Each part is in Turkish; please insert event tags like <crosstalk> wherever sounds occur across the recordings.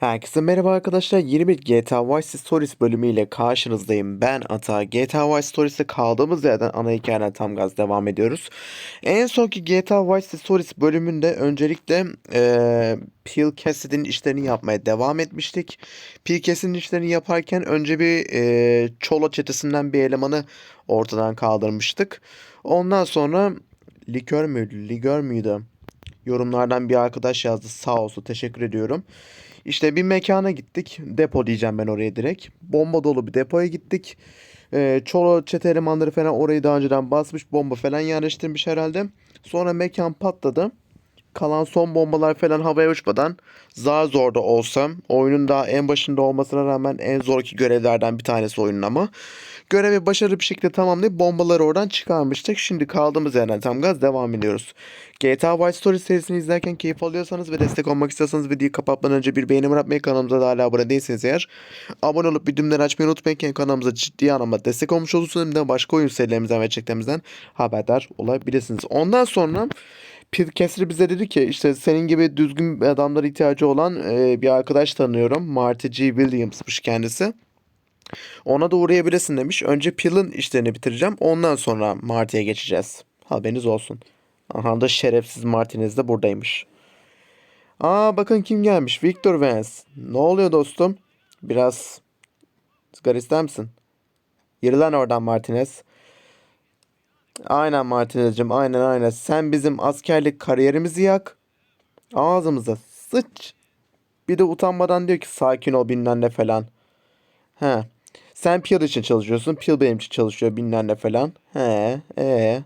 Herkese merhaba arkadaşlar. Yeni bir GTA Vice Stories bölümüyle karşınızdayım. Ben Ata. GTA Vice Stories'te kaldığımız yerden ana hikayeden tam gaz devam ediyoruz. En sonki GTA Vice Stories bölümünde öncelikle eee Peel Cassidy'nin işlerini yapmaya devam etmiştik. Peel Cassidy'nin işlerini yaparken önce bir eee Çolo çetesinden bir elemanı ortadan kaldırmıştık. Ondan sonra Likör müydü? Ligör müydü? Yorumlardan bir arkadaş yazdı. Sağ olsun. Teşekkür ediyorum. İşte bir mekana gittik. Depo diyeceğim ben oraya direkt. Bomba dolu bir depoya gittik. Ee, Çolo çete elemanları falan orayı daha önceden basmış. Bomba falan yerleştirmiş herhalde. Sonra mekan patladı. Kalan son bombalar falan havaya uçmadan zar zor da olsam oyunun daha en başında olmasına rağmen en zorki görevlerden bir tanesi oyunun ama görevi başarılı bir şekilde tamamlayıp bombaları oradan çıkarmıştık. Şimdi kaldığımız yerden tam gaz devam ediyoruz. GTA Vice Story serisini izlerken keyif alıyorsanız ve destek olmak istiyorsanız videoyu kapatmadan önce bir beğeni bırakmayı kanalımıza da hala abone değilseniz eğer abone olup bildirimleri açmayı unutmayın kanalımıza ciddi anlamda destek olmuş olursunuz hem de başka oyun serilerimizden ve çeklerimizden haberdar olabilirsiniz. Ondan sonra Pete Kessler bize dedi ki işte senin gibi düzgün adamlara ihtiyacı olan e, bir arkadaş tanıyorum. Marty G. Williams'mış kendisi. Ona da uğrayabilirsin demiş. Önce Peel'in işlerini bitireceğim. Ondan sonra Marty'ye geçeceğiz. Haberiniz olsun. Aha da şerefsiz Martinez de buradaymış. Aa bakın kim gelmiş. Victor Vance. Ne oluyor dostum? Biraz sigara ister misin? Yürü oradan Martinez. Aynen Martinez'cim aynen aynen. Sen bizim askerlik kariyerimizi yak. Ağzımıza sıç. Bir de utanmadan diyor ki sakin ol bilmem ne falan. He. Sen Peel için çalışıyorsun. Peel benim için çalışıyor bilmem ne falan. He. E.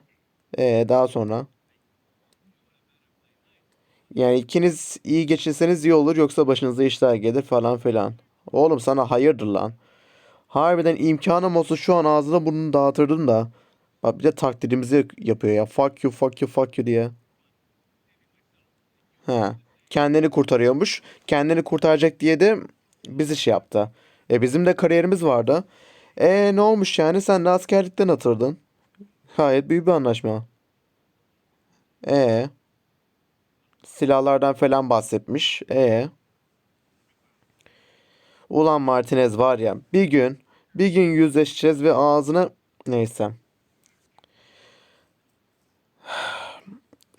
E daha sonra. Yani ikiniz iyi geçinseniz iyi olur yoksa başınıza işler gelir falan filan. Oğlum sana hayırdır lan. Harbiden imkanım olsa şu an ağzına burnunu dağıtırdım da. Bak bir de takdirimizi yapıyor ya. Fuck you fuck you fuck you diye. He. Kendini kurtarıyormuş. Kendini kurtaracak diye de bizi şey yaptı. E bizim de kariyerimiz vardı. E ne olmuş yani sen de askerlikten atırdın. Gayet büyük bir anlaşma. E silahlardan falan bahsetmiş. E Ulan Martinez var ya bir gün bir gün yüzleşeceğiz ve ağzına neyse.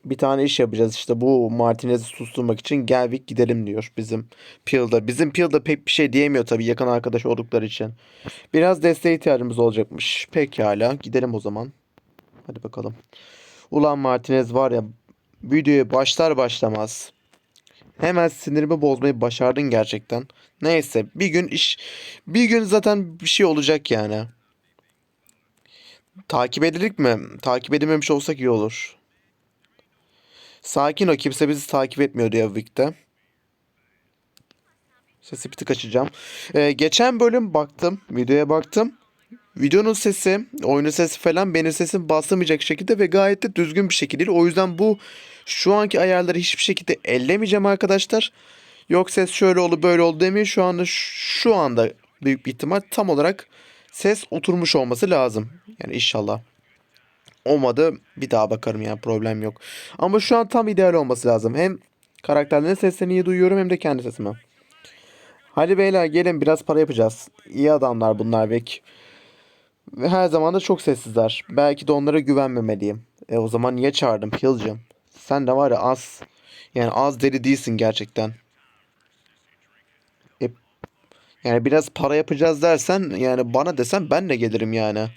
Bir tane iş yapacağız işte bu Martinez'i susturmak için gel Vic gidelim diyor bizim Peel'da. Bizim Peel'da pek bir şey diyemiyor tabii yakın arkadaş oldukları için. Biraz desteğe ihtiyacımız olacakmış. Pekala gidelim o zaman. Hadi bakalım. Ulan Martinez var ya videoya başlar başlamaz. Hemen sinirimi bozmayı başardın gerçekten. Neyse bir gün iş bir gün zaten bir şey olacak yani. Takip edilik mi? Takip edilmemiş olsak iyi olur. Sakin ol kimse bizi takip etmiyor diyor Vic'te. Sesi bir tık açacağım. Ee, geçen bölüm baktım. Videoya baktım. Videonun sesi, oyunun sesi falan benim sesim basamayacak şekilde ve gayet de düzgün bir şekilde. O yüzden bu şu anki ayarları hiçbir şekilde ellemeyeceğim arkadaşlar. Yok ses şöyle oldu böyle oldu demeyin. Şu anda şu anda büyük bir ihtimal tam olarak ses oturmuş olması lazım. Yani inşallah. Olmadı bir daha bakarım yani problem yok. Ama şu an tam ideal olması lazım. Hem karakterlerin seslerini iyi duyuyorum hem de kendi sesimi. Hadi beyler gelin biraz para yapacağız. İyi adamlar bunlar Vek. Ve her zaman da çok sessizler. Belki de onlara güvenmemeliyim. E o zaman niye çağırdım Pill'cım? Sen de var ya az. Yani az deli değilsin gerçekten. E, yani biraz para yapacağız dersen yani bana desen ben de gelirim yani.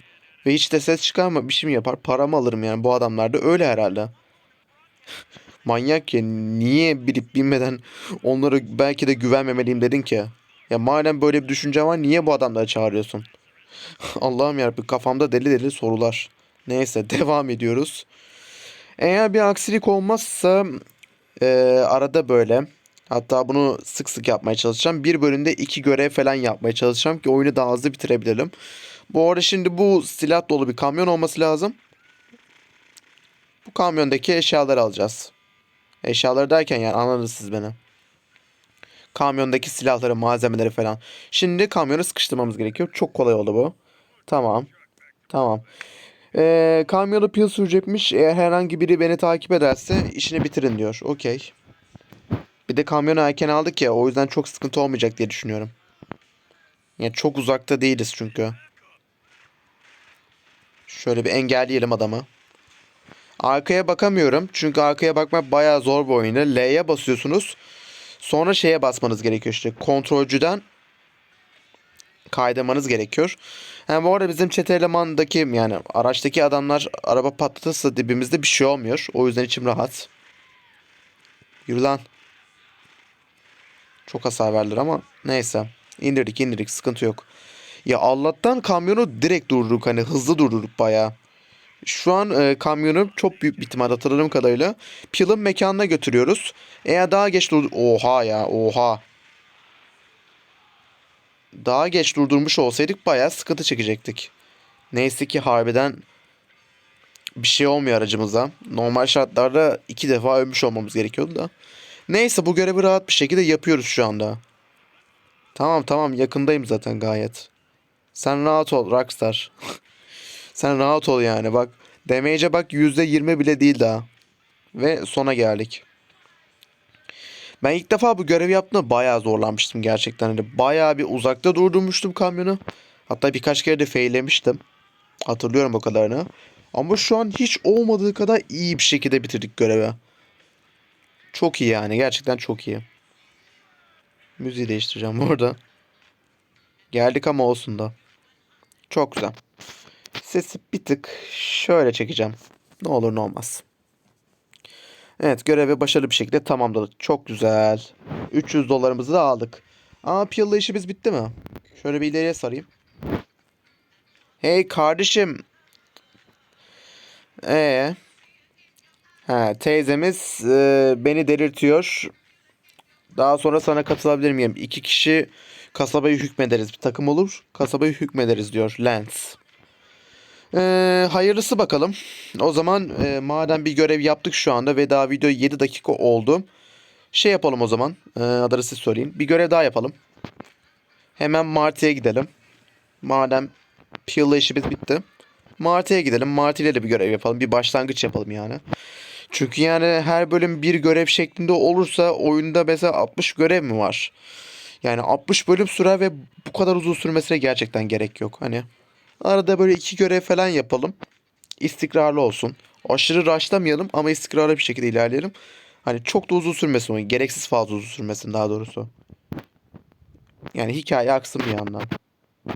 Ve hiç de ses çıkarma bir şey mi yapar paramı alırım yani bu adamlar da öyle herhalde. <laughs> Manyak ya niye bilip bilmeden onlara belki de güvenmemeliyim dedin ki. Ya madem böyle bir düşünce var niye bu adamları çağırıyorsun? <laughs> Allah'ım yarabbim kafamda deli deli sorular. Neyse <laughs> devam ediyoruz. Eğer bir aksilik olmazsa e, arada böyle hatta bunu sık sık yapmaya çalışacağım. Bir bölümde iki görev falan yapmaya çalışacağım ki oyunu daha hızlı bitirebilelim. Bu arada şimdi bu silah dolu bir kamyon olması lazım. Bu kamyondaki eşyaları alacağız. Eşyaları derken yani anladınız siz beni. Kamyondaki silahları, malzemeleri falan. Şimdi kamyonu sıkıştırmamız gerekiyor. Çok kolay oldu bu. Tamam. Tamam. Ee, kamyonu pil sürecekmiş. Eğer herhangi biri beni takip ederse işini bitirin diyor. Okey. Bir de kamyonu erken aldık ya o yüzden çok sıkıntı olmayacak diye düşünüyorum. Yani çok uzakta değiliz çünkü. Şöyle bir engelleyelim adamı. Arkaya bakamıyorum. Çünkü arkaya bakmak bayağı zor bir oyunu. L'ye basıyorsunuz. Sonra şeye basmanız gerekiyor işte. Kontrolcüden kaydırmanız gerekiyor. Yani bu arada bizim çete elemandaki yani araçtaki adamlar araba patlatırsa dibimizde bir şey olmuyor. O yüzden içim rahat. Yürü lan. Çok hasar verdiler ama neyse. İndirdik indirdik sıkıntı yok. Ya Allah'tan kamyonu direkt durdurduk hani hızlı durdurduk bayağı. Şu an e, kamyonu çok büyük bir ihtimal hatırladığım kadarıyla Pil'ın mekanına götürüyoruz. Eğer daha geç durdur... Oha ya oha. Daha geç durdurmuş olsaydık bayağı sıkıntı çekecektik. Neyse ki harbiden bir şey olmuyor aracımıza. Normal şartlarda iki defa ölmüş olmamız gerekiyordu da. Neyse bu görevi rahat bir şekilde yapıyoruz şu anda. Tamam tamam yakındayım zaten gayet. Sen rahat ol Rockstar. <laughs> Sen rahat ol yani bak. Damage'e bak %20 bile değil daha. Ve sona geldik. Ben ilk defa bu görevi yaptığımda bayağı zorlanmıştım gerçekten. Hani bayağı bir uzakta durdurmuştum kamyonu. Hatta birkaç kere de faillemiştim. Hatırlıyorum o kadarını. Ama şu an hiç olmadığı kadar iyi bir şekilde bitirdik görevi. Çok iyi yani. Gerçekten çok iyi. Müziği değiştireceğim <laughs> burada. Geldik ama olsun da. Çok güzel. Sesi bir tık şöyle çekeceğim. Ne olur ne olmaz. Evet görevi başarılı bir şekilde tamamladık. Çok güzel. 300 dolarımızı da aldık. Aa Piyalla işimiz bitti mi? Şöyle bir ileriye sarayım. Hey kardeşim. Ee. Ha, teyzemiz e, beni delirtiyor. Daha sonra sana katılabilir miyim? İki kişi kasabayı hükmederiz. Bir takım olur. Kasabayı hükmederiz diyor Lance. Ee, hayırlısı bakalım. O zaman e, madem bir görev yaptık şu anda ve daha video 7 dakika oldu. Şey yapalım o zaman. E, adını söyleyin. Bir görev daha yapalım. Hemen Marty'ye gidelim. Madem Peel'la işimiz bitti. Marty'ye gidelim. Marty ile de bir görev yapalım. Bir başlangıç yapalım yani. Çünkü yani her bölüm bir görev şeklinde olursa oyunda mesela 60 görev mi var? Yani 60 bölüm sürer ve bu kadar uzun sürmesine gerçekten gerek yok. Hani arada böyle iki görev falan yapalım. İstikrarlı olsun. Aşırı rushlamayalım ama istikrarlı bir şekilde ilerleyelim. Hani çok da uzun sürmesin. Gereksiz fazla uzun sürmesin daha doğrusu. Yani hikaye aksın bir yandan.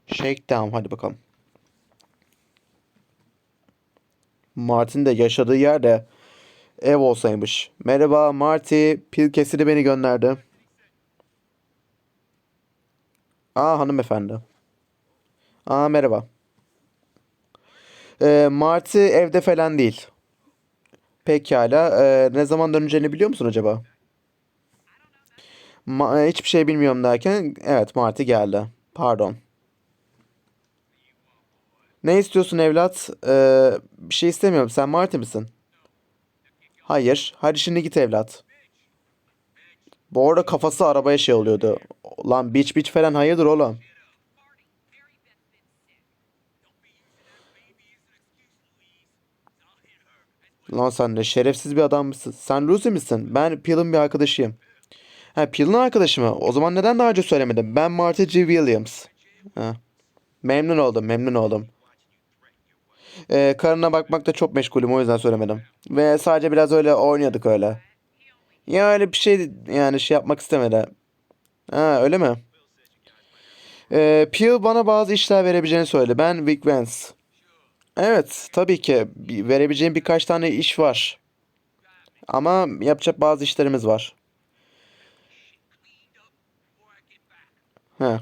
Shakedown hadi bakalım. Martin de yaşadığı yerde ev olsaymış. Merhaba Marty. Pil kesidi beni gönderdi. Aa hanımefendi. Aa merhaba. Ee, Marty evde falan değil. Pekala. Ee, ne zaman döneceğini biliyor musun acaba? Ma- hiçbir şey bilmiyorum derken evet Marty geldi. Pardon. Ne istiyorsun evlat? Ee, bir şey istemiyorum. Sen Marty misin? Hayır. Hadi şimdi git evlat. Bu arada kafası arabaya şey oluyordu. Lan biç biç falan hayırdır oğlum? Lan sen de şerefsiz bir adam mısın? Sen Lucy misin? Ben Peel'ın bir arkadaşıyım. Ha Peel'ın arkadaşı mı? O zaman neden daha önce söylemedin? Ben Marty G. Williams. Ha. Memnun oldum, memnun oldum. Ee, karına bakmakta çok meşgulüm o yüzden söylemedim. Ve sadece biraz öyle oynuyorduk öyle. Ya öyle bir şey yani şey yapmak istemedi. Ha öyle mi? Ee, Peel bana bazı işler verebileceğini söyledi. Ben Vic Vance. Evet tabii ki verebileceğim birkaç tane iş var. Ama yapacak bazı işlerimiz var. He.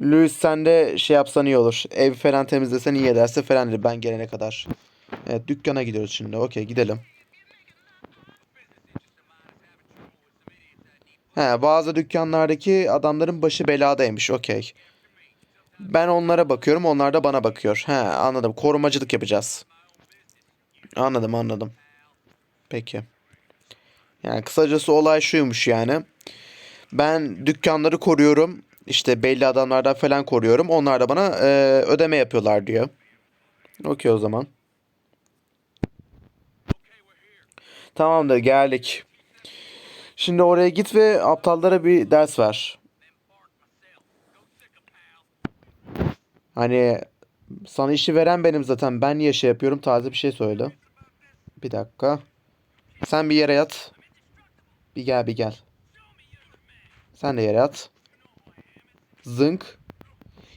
Louis sen de şey yapsan iyi olur. Ev falan temizlesen iyi ederse falan dedi ben gelene kadar. Evet dükkana gidiyoruz şimdi. Okey gidelim. He bazı dükkanlardaki adamların başı beladaymış. Okey. Ben onlara bakıyorum onlar da bana bakıyor. He anladım. Korumacılık yapacağız. Anladım anladım. Peki. Yani kısacası olay şuymuş yani. Ben dükkanları koruyorum. İşte belli adamlardan falan koruyorum. Onlar da bana e, ödeme yapıyorlar diyor. Okey o zaman. Tamamdır geldik. Şimdi oraya git ve aptallara bir ders ver. Hani sana işi veren benim zaten. Ben niye şey yapıyorum? Taze bir şey söyle. Bir dakika. Sen bir yere yat. Bir gel bir gel. Sen de yere yat. Zınk.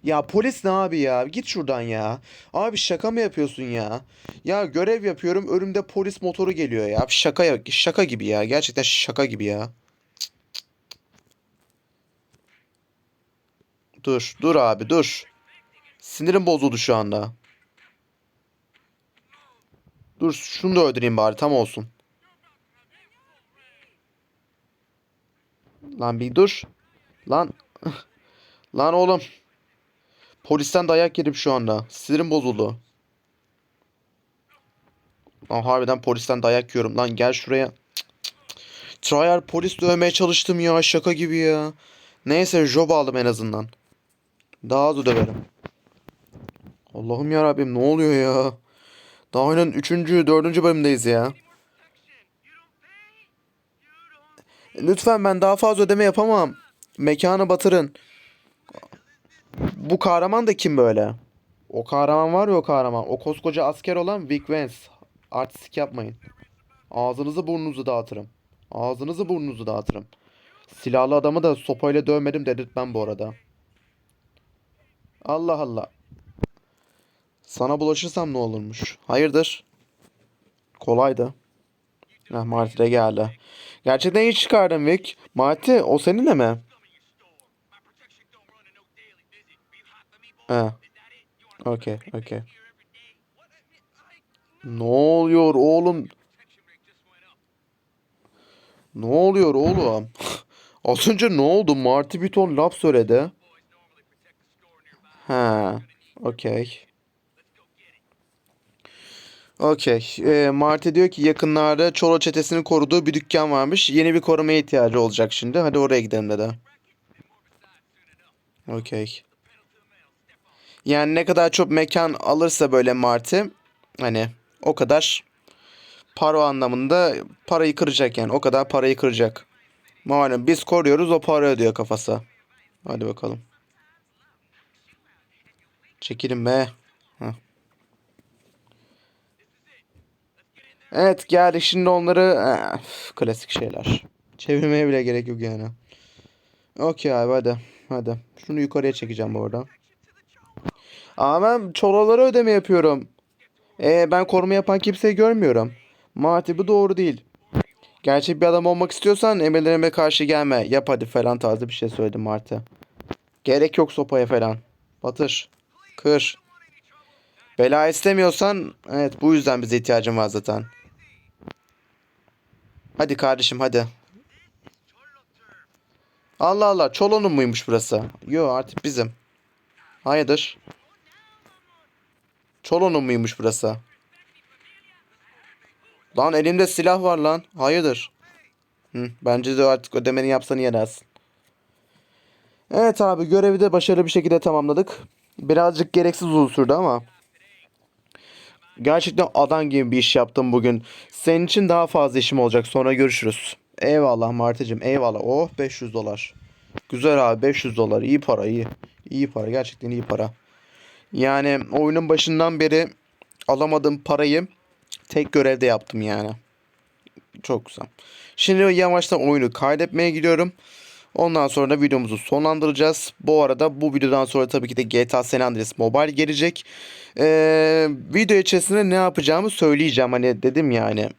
Ya polis ne abi ya? Git şuradan ya. Abi şaka mı yapıyorsun ya? Ya görev yapıyorum. Önümde polis motoru geliyor ya. Şaka ya- şaka gibi ya. Gerçekten şaka gibi ya. Dur, dur abi, dur. Sinirim bozuldu şu anda. Dur, şunu da öldüreyim bari tam olsun. Lan bir dur. Lan. <laughs> Lan oğlum. Polisten dayak yedim şu anda. Sinirim bozuldu. Lan harbiden polisten dayak yiyorum. Lan gel şuraya. Cık, cık. Tryhard polis dövmeye çalıştım ya. Şaka gibi ya. Neyse job aldım en azından. Daha az döverim. Allah'ım ya Rabbim ne oluyor ya? Daha oyunun 3. 4. bölümdeyiz ya. Lütfen ben daha fazla ödeme yapamam. Mekanı batırın. Bu kahraman da kim böyle? O kahraman var ya o kahraman. O koskoca asker olan Vic Vance. Artistik yapmayın. Ağzınızı burnunuzu dağıtırım. Ağzınızı burnunuzu dağıtırım. Silahlı adamı da sopayla dövmedim dedirtmem bu arada. Allah Allah. Sana bulaşırsam ne olurmuş? Hayırdır? Kolaydı. Heh, Marty de geldi. Gerçekten iyi çıkardın Vic. Marty o seninle mi? He. Okey, okey. Ne oluyor oğlum? Ne oluyor oğlum? Az önce ne oldu? Marty bir ton laf söyledi. Ha, okey. Okey. Ee, Marty diyor ki yakınlarda Çolo çetesinin koruduğu bir dükkan varmış. Yeni bir korumaya ihtiyacı olacak şimdi. Hadi oraya gidelim dedi. Okey. Yani ne kadar çok mekan alırsa böyle Marty hani o kadar para anlamında parayı kıracak yani. O kadar parayı kıracak. Malum biz koruyoruz o para ödüyor kafası. Hadi bakalım. Çekilin be. Heh. Evet geldik şimdi onları eh, üf, klasik şeyler. Çevirmeye bile gerek yok yani. Okey abi hadi. Hadi. Şunu yukarıya çekeceğim bu arada. Ama ben çolalara ödeme yapıyorum. E ben koruma yapan kimseyi görmüyorum. Marty bu doğru değil. Gerçek bir adam olmak istiyorsan emirlerime karşı gelme. Yap hadi falan tarzı bir şey söyledi Marty. Gerek yok sopaya falan. Batır. Kır. Bela istemiyorsan evet bu yüzden bize ihtiyacın var zaten. Hadi kardeşim hadi. Allah Allah Çolo'nun muymuş burası? Yo artık bizim. Hayırdır? Çolo'nun muymuş burası? Lan elimde silah var lan. Hayırdır? Hı, bence de artık ödemeni yapsan iyi edersin. Evet abi görevi de başarılı bir şekilde tamamladık. Birazcık gereksiz uzun sürdü ama. Gerçekten adam gibi bir iş yaptım bugün. Senin için daha fazla işim olacak. Sonra görüşürüz. Eyvallah Martıcığım eyvallah. Oh 500 dolar. Güzel abi 500 dolar. İyi para iyi. İyi para gerçekten iyi para. Yani oyunun başından beri alamadığım parayı tek görevde yaptım yani. Çok güzel. Şimdi yavaştan oyunu kaydetmeye gidiyorum. Ondan sonra da videomuzu sonlandıracağız. Bu arada bu videodan sonra tabii ki de GTA San Andreas Mobile gelecek. Ee, video içerisinde ne yapacağımı söyleyeceğim. Hani dedim ya hani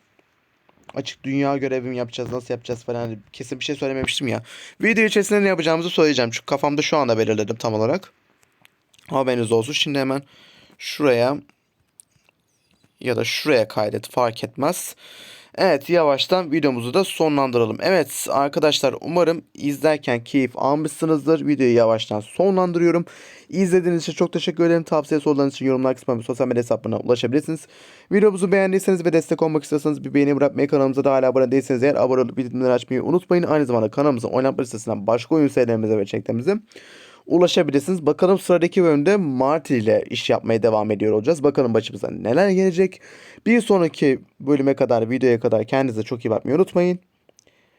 açık dünya görevimi yapacağız nasıl yapacağız falan kesin bir şey söylememiştim ya. Video içerisinde ne yapacağımızı söyleyeceğim. Çünkü kafamda şu anda belirledim tam olarak. Haberiniz olsun. Şimdi hemen şuraya ya da şuraya kaydet fark etmez. Evet yavaştan videomuzu da sonlandıralım. Evet arkadaşlar umarım izlerken keyif almışsınızdır. Videoyu yavaştan sonlandırıyorum. İzlediğiniz için çok teşekkür ederim. Tavsiye sorularınız için yorumlar kısmına sosyal medya hesaplarına ulaşabilirsiniz. Videomuzu beğendiyseniz ve destek olmak istiyorsanız bir beğeni bırakmayı kanalımıza da hala abone değilseniz eğer abone olup bildirimleri açmayı unutmayın. Aynı zamanda kanalımızın oynatma listesinden başka oyun serilerimize ve çeklerimize ulaşabilirsiniz. Bakalım sıradaki bölümde Marty ile iş yapmaya devam ediyor olacağız. Bakalım başımıza neler gelecek. Bir sonraki bölüme kadar, videoya kadar kendinize çok iyi bakmayı unutmayın.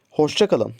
Hoşçakalın.